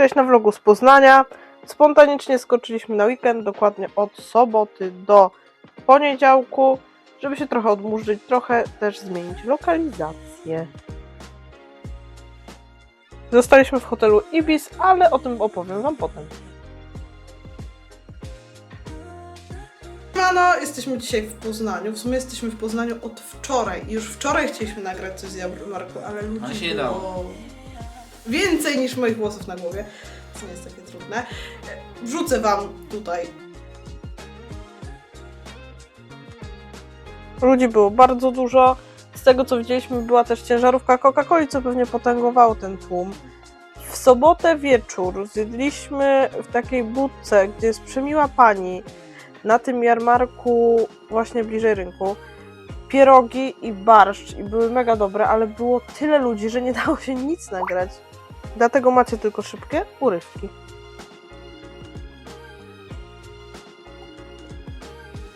Cześć na vlogu z Poznania. Spontanicznie skoczyliśmy na weekend, dokładnie od soboty do poniedziałku, żeby się trochę odmurzyć, trochę też zmienić lokalizację. Zostaliśmy w hotelu Ibis, ale o tym opowiem Wam potem. Mano, jesteśmy dzisiaj w Poznaniu. W sumie jesteśmy w Poznaniu od wczoraj. I już wczoraj chcieliśmy nagrać coś z jarmarku, ale ludzi Ale się nie było dało. Więcej niż moich włosów na głowie. Co nie jest takie trudne. Wrzucę Wam tutaj. Ludzi było bardzo dużo. Z tego co widzieliśmy, była też ciężarówka Coca-Coli, co pewnie potęgowało ten tłum. W sobotę wieczór zjedliśmy w takiej budce, gdzie jest przemiła pani na tym jarmarku, właśnie bliżej rynku, pierogi i barszcz i były mega dobre, ale było tyle ludzi, że nie dało się nic nagrać. Dlatego macie tylko szybkie urywki.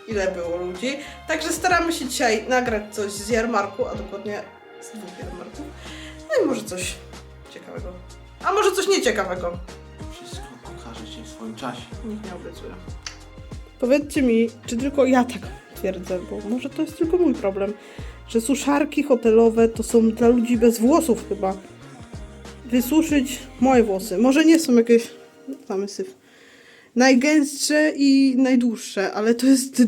Ile było ludzi? Także staramy się dzisiaj nagrać coś z jarmarku, a dokładnie z dwóch jarmarków. No i może coś ciekawego. A może coś nieciekawego. Wszystko pokażę Ci w swoim czasie. Nikt nie obiecuje. Powiedzcie mi, czy tylko ja tak twierdzę, bo może to jest tylko mój problem, że suszarki hotelowe to są dla ludzi bez włosów chyba. Wysuszyć moje włosy. Może nie są jakieś, mamy syf, najgęstsze i najdłuższe, ale to jest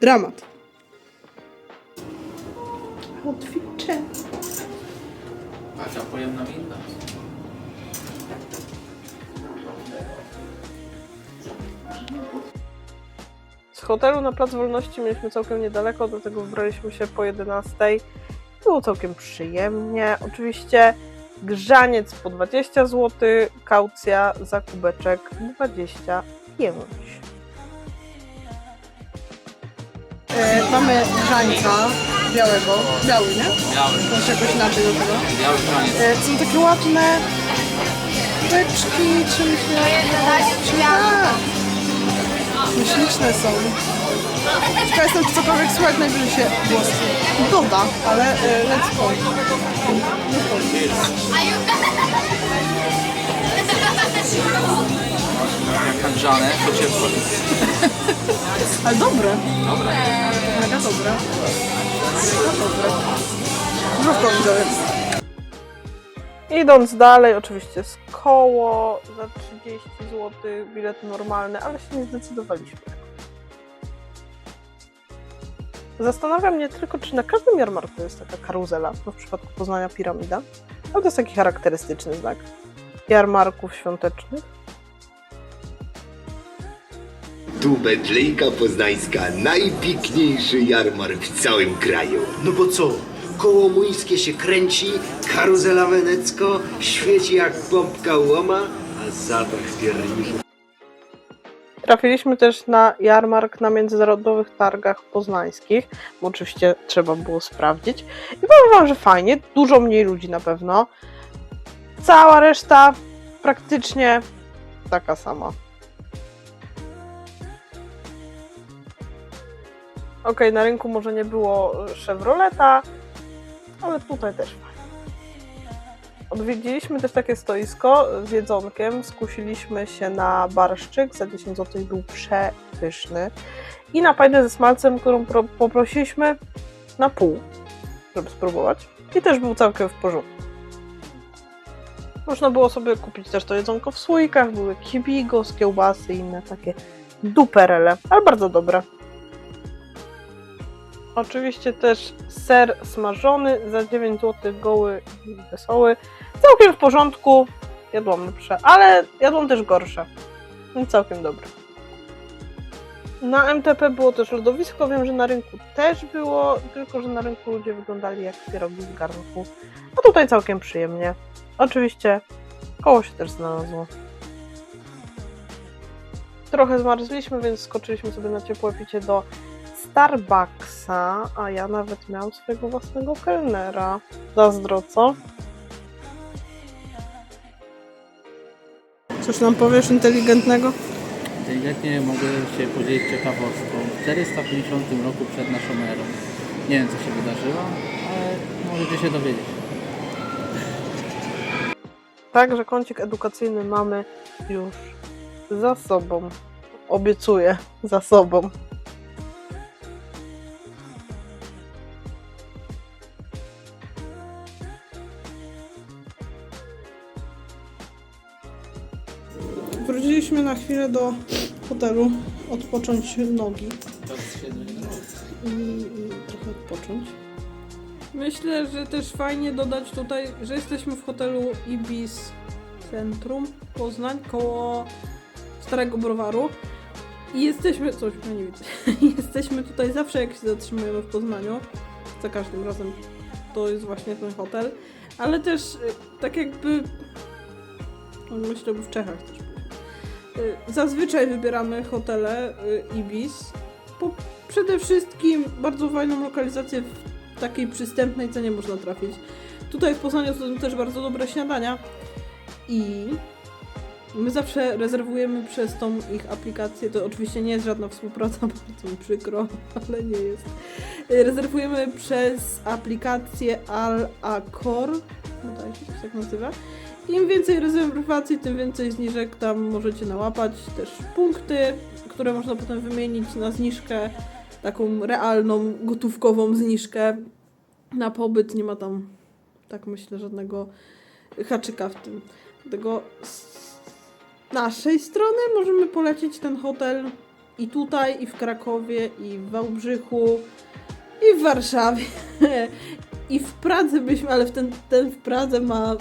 dramat. Outfitcze. Patrz, a pojemna winda. Z hotelu na Plac Wolności mieliśmy całkiem niedaleko, dlatego wybraliśmy się po 11. Było całkiem przyjemnie. Oczywiście grzaniec po 20 zł, kaucja za kubeczek 25. E, mamy grzańca białego, biały, nie? Biały, To jest jakoś inaczej do tego. biały graniec. E, są takie ładne beczki, czymś Śliczne są. Ciekawa jestem, czy cokolwiek słychać najwyżej się głos doda, ale e, let's go. Jak grzane, to ciepło. Ale dobre, Dobra. mega dobre. Mega dobre. Zdrówko widzowie. Idąc dalej, oczywiście jest koło za 30 zł, bilet normalny, ale się nie zdecydowaliśmy. Zastanawia mnie tylko, czy na każdym jarmarku jest taka karuzela, no w przypadku Poznania piramida, ale to jest taki charakterystyczny znak jarmarków świątecznych. Tu Bedlejka Poznańska, najpiękniejszy jarmark w całym kraju. No bo co? Koło młyńskie się kręci, karuzela wenecko, świeci jak pompka łoma, a zapach pierników Trafiliśmy też na jarmark na międzynarodowych targach poznańskich, oczywiście trzeba było sprawdzić. I powiem wam, że fajnie, dużo mniej ludzi na pewno. Cała reszta praktycznie taka sama. Ok, na rynku może nie było Chevroleta, ale tutaj też fajnie. Odwiedziliśmy też takie stoisko z jedzonkiem. Skusiliśmy się na barszczyk za 10 zł był przepyszny. I na fajdę ze smalcem, którą pro- poprosiliśmy na pół, żeby spróbować. I też był całkiem w porządku. Można było sobie kupić też to jedzonko w słoikach, były kibigos, kiełbasy i inne takie duperele, ale bardzo dobre. Oczywiście też ser smażony za 9 zł goły i wesoły. Całkiem w porządku. Jadłam lepsze, ale jadłam też gorsze. I całkiem dobre. Na MTP było też lodowisko, wiem, że na rynku też było, tylko że na rynku ludzie wyglądali jak pierogi z garnku. A tutaj całkiem przyjemnie. Oczywiście koło się też znalazło. Trochę zmarzliśmy, więc skoczyliśmy sobie na ciepłe picie do A ja nawet miałam swojego własnego kelnera. Zazdro, co? Coś nam powiesz inteligentnego? Inteligentnie mogę się podzielić ciekawostką. W 450 roku przed naszą erą. Nie wiem co się wydarzyło, ale możecie się dowiedzieć. Także kącik edukacyjny mamy już za sobą. Obiecuję, za sobą. Wróciliśmy na chwilę do hotelu odpocząć nogi i, i trochę odpocząć. Myślę, że też fajnie dodać tutaj, że jesteśmy w hotelu Ibis Centrum Poznań koło Starego Browaru. I jesteśmy, coś ja nie widzę, jesteśmy tutaj zawsze jak się zatrzymujemy w Poznaniu, za każdym razem to jest właśnie ten hotel, ale też y, tak jakby, no myślę, że w Czechach też Zazwyczaj wybieramy hotele y, Ibis. Po, przede wszystkim bardzo fajną lokalizację w takiej przystępnej cenie można trafić. Tutaj w Poznaniu są też bardzo dobre śniadania i my zawsze rezerwujemy przez tą ich aplikację. To oczywiście nie jest żadna współpraca, bardzo mi przykro, ale nie jest. Y, Rezerwujemy przez aplikację Al Accor, bodajże się tak nazywa. Im więcej rezerwacji, tym więcej zniżek tam możecie nałapać. Też punkty, które można potem wymienić na zniżkę, taką realną, gotówkową zniżkę na pobyt. Nie ma tam, tak myślę, żadnego haczyka w tym. Dlatego z naszej strony możemy polecić ten hotel i tutaj, i w Krakowie, i w Wałbrzychu, i w Warszawie. I w Pradze byśmy, ale w ten, ten w Pradze ma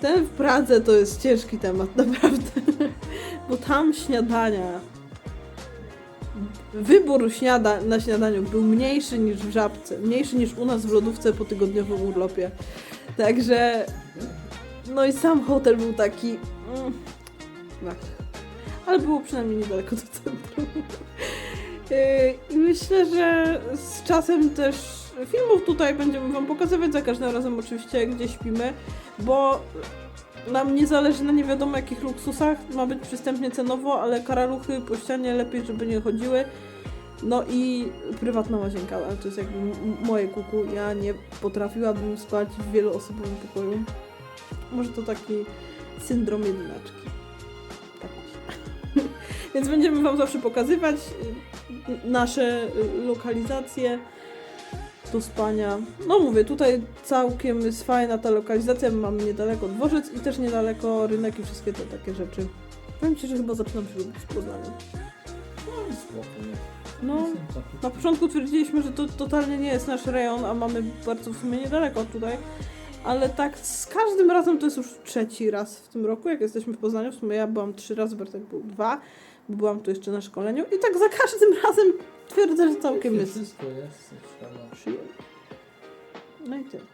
ten w Pradze to jest ciężki temat, naprawdę. Bo tam śniadania. Wybór śniada na śniadaniu był mniejszy niż w żabce. Mniejszy niż u nas w lodówce po tygodniowym urlopie. Także. No i sam hotel był taki. Mm, ale było przynajmniej niedaleko do centrum. Yy, I myślę, że z czasem też filmów tutaj będziemy Wam pokazywać za każdym razem oczywiście, gdzie śpimy, bo nam nie zależy na nie wiadomo jakich luksusach, ma być przystępnie cenowo, ale karaluchy po ścianie lepiej, żeby nie chodziły. No i prywatna łazienka, ale to jest jakby moje kuku. Ja nie potrafiłabym spać w wieloosobowym pokoju. Może to taki syndrom jedynaczki. Tak. Więc będziemy Wam zawsze pokazywać y, nasze y, lokalizacje do spania. No mówię, tutaj całkiem jest fajna ta lokalizacja, mamy niedaleko dworzec i też niedaleko rynek i wszystkie te takie rzeczy. Powiem Ci, że chyba zaczynam się lubić w Poznaniu. No, na początku twierdziliśmy, że to totalnie nie jest nasz rejon, a mamy bardzo w sumie niedaleko tutaj. Ale tak z każdym razem to jest już trzeci raz w tym roku, jak jesteśmy w Poznaniu. W sumie ja byłam trzy razy, Bartek był dwa, bo byłam tu jeszcze na szkoleniu. I tak za każdym razem twierdzę, że całkiem jest Wszystko jest, szkoda. No i tyle.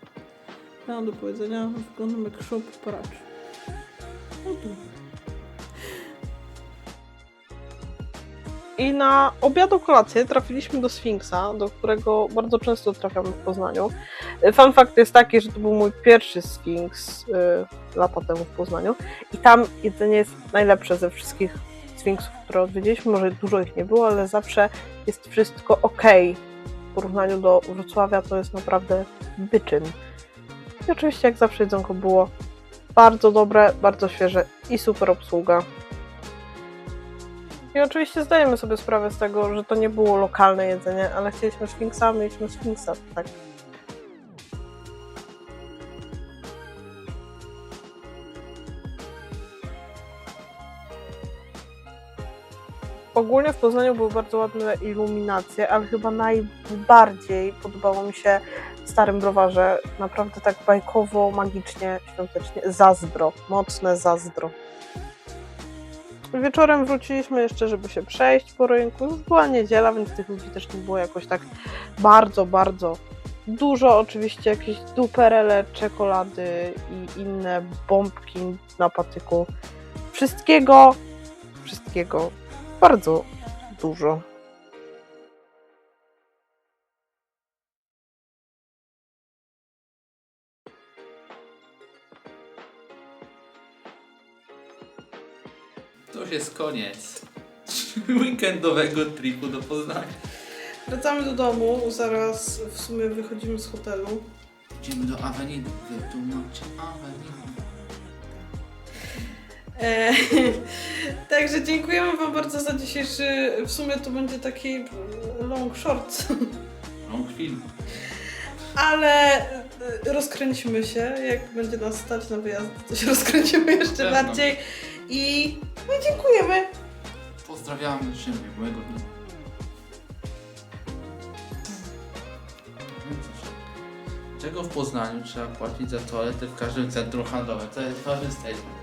Ja mam do powiedzenia, wyglądam jak shop paracz. No tu. I na obiadu kolację trafiliśmy do Sfinksa, do którego bardzo często trafiamy w Poznaniu. Fun fact jest taki, że to był mój pierwszy Sfinks y, lata temu w Poznaniu i tam jedzenie jest najlepsze ze wszystkich Sfinksów, które odwiedziliśmy. Może dużo ich nie było, ale zawsze jest wszystko ok. W porównaniu do Wrocławia to jest naprawdę wyczyn. I oczywiście jak zawsze jedzonko było bardzo dobre, bardzo świeże i super obsługa. I oczywiście zdajemy sobie sprawę z tego, że to nie było lokalne jedzenie, ale chcieliśmy Sfinksa, mieliśmy Sfinksa, tak. Ogólnie w Poznaniu były bardzo ładne iluminacje, ale chyba najbardziej podobało mi się w Starym Browarze. Naprawdę tak bajkowo, magicznie, świątecznie. Zazdro, mocne zazdro. Wieczorem wróciliśmy jeszcze, żeby się przejść po rynku. Już była niedziela, więc tych ludzi też nie było jakoś tak bardzo, bardzo dużo. Oczywiście jakieś duperele, czekolady i inne bombki na patyku. Wszystkiego, wszystkiego bardzo dużo. To już jest koniec weekendowego tripu do Poznania. Wracamy do domu, zaraz w sumie wychodzimy z hotelu. Idziemy do Avenida. Wytłumaczcie Avenida. E, także dziękujemy Wam bardzo za dzisiejszy, w sumie to będzie taki long short, Long film. ale e, rozkręcimy się, jak będzie nas stać na wyjazd, to się rozkręcimy jeszcze Pewno. bardziej i no, dziękujemy. Pozdrawiamy, życzymy miłego dnia. Czego w Poznaniu trzeba płacić za toalety w każdym centrum handlowym? To jest ważny statement.